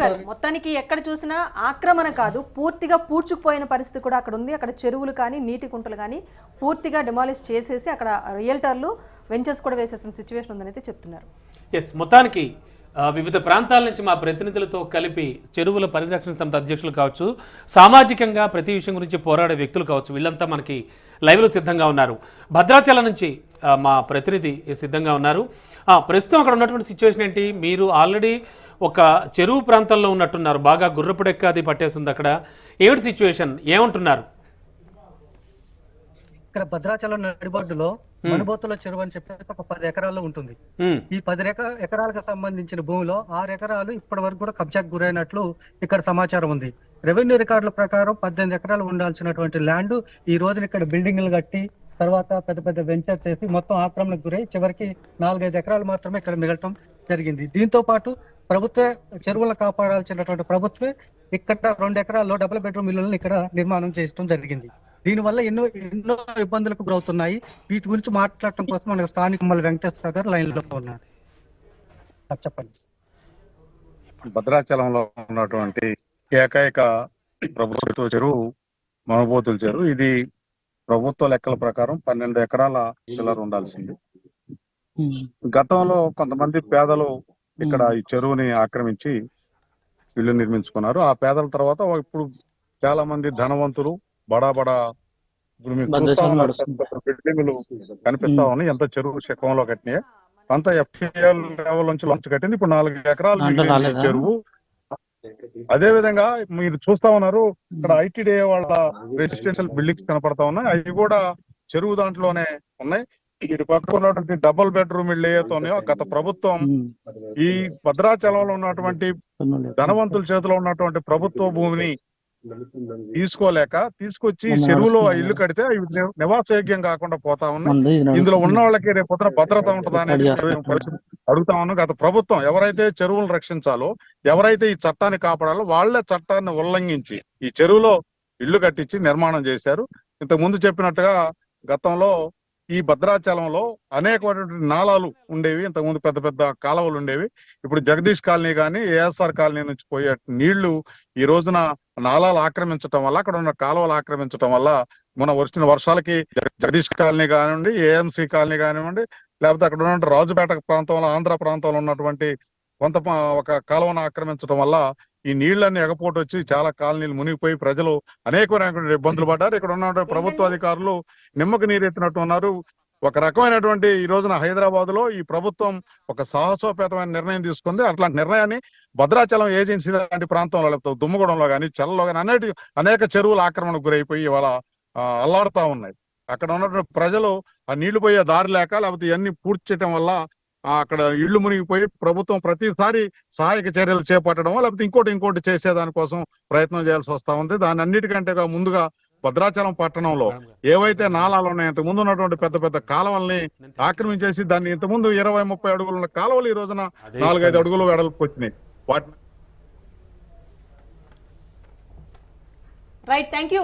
మొత్తానికి ఎక్కడ చూసినా ఆక్రమణ కాదు పూర్తిగా పూడ్చుకుపోయిన పరిస్థితి కూడా అక్కడ ఉంది. అక్కడ చెరువులు కానీ నీటి కుంటలు కానీ పూర్తిగా డిమాలిష్ చేసేసి అక్కడ రియల్టర్లు వెంచర్స్ కూడా వేసేసిన సిచ్యువేషన్ ఉందని అయితే చెప్తున్నారు. ఎస్ మొత్తానికి వివిధ ప్రాంతాల నుంచి మా ప్రతినిధులతో కలిపి చెరువుల పరిరక్షణ సమితి అధ్యక్షులు కావచ్చు సామాజికంగా ప్రతి విషయం గురించి పోరాడే వ్యక్తులు కావచ్చు వీళ్ళంతా మనకి లైవ్లో సిద్ధంగా ఉన్నారు. భద్రాచలం నుంచి మా ప్రతినిధి సిద్ధంగా ఉన్నారు. ప్రస్తుతం అక్కడ ఉన్నటువంటి సిచ్యువేషన్ ఏంటి? మీరు ఆల్రెడీ ఒక చెరువు ప్రాంతంలో ఉన్నట్టున్నారు. బాగా గుర్రపుడెక్క అది పట్టేస్తుంది అక్కడ. ఏమిటి సిచ్యువేషన్ ఏమంటున్నారు? ఇక్కడ భద్రాచలం నడిబొడ్డులో మనుబోతుల చెరువు అని చెప్పేసి ఒక పది ఎకరాల్లో ఉంటుంది. ఉమ్, ఈ పది ఎక ఎకరాలకు సంబంధించిన భూమిలో ఆరు ఎకరాలు ఇప్పటి వరకు కూడా కబ్జాకు గురైనట్లు ఇక్కడ సమాచారం ఉంది. రెవెన్యూ రికార్డుల ప్రకారం పద్దెనిమిది ఎకరాలు ఉండాల్సినటువంటి ల్యాండ్ ఈ రోజున ఇక్కడ బిల్డింగ్లు కట్టి తర్వాత పెద్ద పెద్ద వెంచర్స్ చేసి మొత్తం ఆక్రమణకు గురై చివరికి నాలుగైదు ఎకరాలు మాత్రమే ఇక్కడ మిగలటం జరిగింది. దీంతో పాటు ప్రభుత్వ చెరువులను కాపాడాల్సినటువంటి ప్రభుత్వం ఇక్కడ రెండు ఎకరాల్లో డబుల్ బెడ్రూమ్ ఇళ్ళను ఇక్కడ నిర్మాణం చేయడం జరిగింది. దీనివల్ల ఎన్నో ఎన్నో ఇబ్బందులకు గురవుతున్నాయి. వీటి గురించి మాట్లాడటం కోసం మన స్థానిక మళ్ళీ వెంకటేశ్వర గారు లైన్లో ఉన్నారు చెప్పండి. చెప్పండి భద్రాచలంలో ఉన్నటువంటి ఏకైక ప్రభుత్వ చెరువు మనబోతుల చెరువు. ఇది ప్రభుత్వ లెక్కల ప్రకారం పన్నెండు ఎకరాల చిల్లర ఉండాల్సింది. గతంలో కొంతమంది పేదలు ఇక్కడ ఈ చెరువుని ఆక్రమించి ఇల్లు నిర్మించుకున్నారు. ఆ పేదల తర్వాత ఇప్పుడు చాలా మంది ధనవంతులు బడా బడా ఇప్పుడు మీకు బిల్డింగులు కనిపిస్తా ఉన్నాయి. ఎంత చెరువు శకంలో కట్టినాయి అంత ఎఫ్టీఎల్ లెవెల్ నుంచి లాంచ్ కట్టింది. ఇప్పుడు నాలుగు ఎకరాలు చెరువు. అదే విధంగా మీరు చూస్తా ఉన్నారు ఇక్కడ ఐటీడీ వాళ్ళ రెసిడెన్షియల్ బిల్డింగ్స్ కనపడతా ఉన్నాయి. అవి కూడా చెరువు దాంట్లోనే ఉన్నాయి. ఇటు పక్క ఉన్నటువంటి డబుల్ బెడ్రూమ్ ఇళ్ళు ఉన్నాయో గత ప్రభుత్వం ఈ భద్రాచలంలో ఉన్నటువంటి ధనవంతుల చేతిలో ఉన్నటువంటి ప్రభుత్వ భూమిని తీసుకోలేక తీసుకొచ్చి చెరువులో ఆ ఇల్లు కడితే అవి ని- నివాసయోగ్యం కాకుండా పోతా ఉన్నాయి. ఇందులో ఉన్న వాళ్ళకి రేపు పొద్దున భద్రత ఉంటుందా అనేది అడుగుతా ఉన్నాం. గత ప్రభుత్వం ఎవరైతే చెరువులు రక్షించాలో ఎవరైతే ఈ చట్టాన్ని కాపాడాలో వాళ్ళే చట్టాన్ని ఉల్లంఘించి ఈ చెరువులో ఇల్లు కట్టించి నిర్మాణం చేశారు. ఇంతకు ముందు చెప్పినట్టుగా గతంలో ఈ భద్రాచలంలో అనేకమైనటువంటి నాలాలు ఉండేవి. ఇంతకు ముందు పెద్ద పెద్ద కాలువలు ఉండేవి. ఇప్పుడు జగదీష్ కాలనీ కానీ ఏఎస్ఆర్ కాలనీ నుంచి పోయే నీళ్ళు ఈ రోజున నాలాలు ఆక్రమించడం వల్ల అక్కడ ఉన్న కాలువలు ఆక్రమించడం వల్ల మన వచ్చిన వర్షాలకి జగదీష్ కాలనీ కానివ్వండి ఏఎంసీ కాలనీ కానివ్వండి లేకపోతే అక్కడ ఉన్న రాజుపేట ప్రాంతంలో ఆంధ్ర ప్రాంతంలో ఉన్నటువంటి కొంత ఒక కాలువను ఆక్రమించడం వల్ల ఈ నీళ్ళన్నీ ఎగపోటు వచ్చి చాలా కాలనీలు మునిగిపోయి ప్రజలు అనేకమైన ఇబ్బందులు పడ్డారు. ఇక్కడ ఉన్న ప్రభుత్వ అధికారులు నిమ్మకు నీరెత్తినట్టు ఉన్నారు ఒక రకమైనటువంటి ఈ రోజున హైదరాబాద్లో ఈ ప్రభుత్వం ఒక సాహసోపేతమైన నిర్ణయం తీసుకుంది. అట్లాంటి నిర్ణయాన్ని భద్రాచలం ఏజెన్సీ లాంటి ప్రాంతంలో లేకపోతే దుమ్మగూడెంలో కానీ చెల్లలో కానీ అనేటి అనేక చెరువుల ఆక్రమణకు గురైపోయి ఇవాళ ఆ, అల్లాడుతా ఉన్నాయి. అక్కడ ఉన్నటువంటి ప్రజలు ఆ నీళ్ళు పోయే దారి లేక లేకపోతే ఇవన్నీ పూర్తి చేయడం వల్ల అక్కడ ఇళ్ళు మునిగిపోయి ప్రభుత్వం ప్రతిసారి సహాయక చర్యలు చేపట్టడం లేకపోతే ఇంకోటి ఇంకోటి చేసేదానికోసం ప్రయత్నం చేయాల్సి వస్తా ఉంది. దాని అన్నిటికంటే ముందుగా భద్రాచలం పట్టణంలో ఏవైతే నాలాలు ఉన్నాయో ఇంతకు ముందు ఉన్నటువంటి పెద్ద పెద్ద కాలువల్ని ఆక్రమించేసి దాన్ని ఇంత ముందు ఇరవై ముప్పై అడుగులు ఉన్న కాలువలు ఈ రోజున నాలుగైదు అడుగులు వెడల్పు వచ్చినాయి. వాటిని రైట్ థ్యాంక్ యూ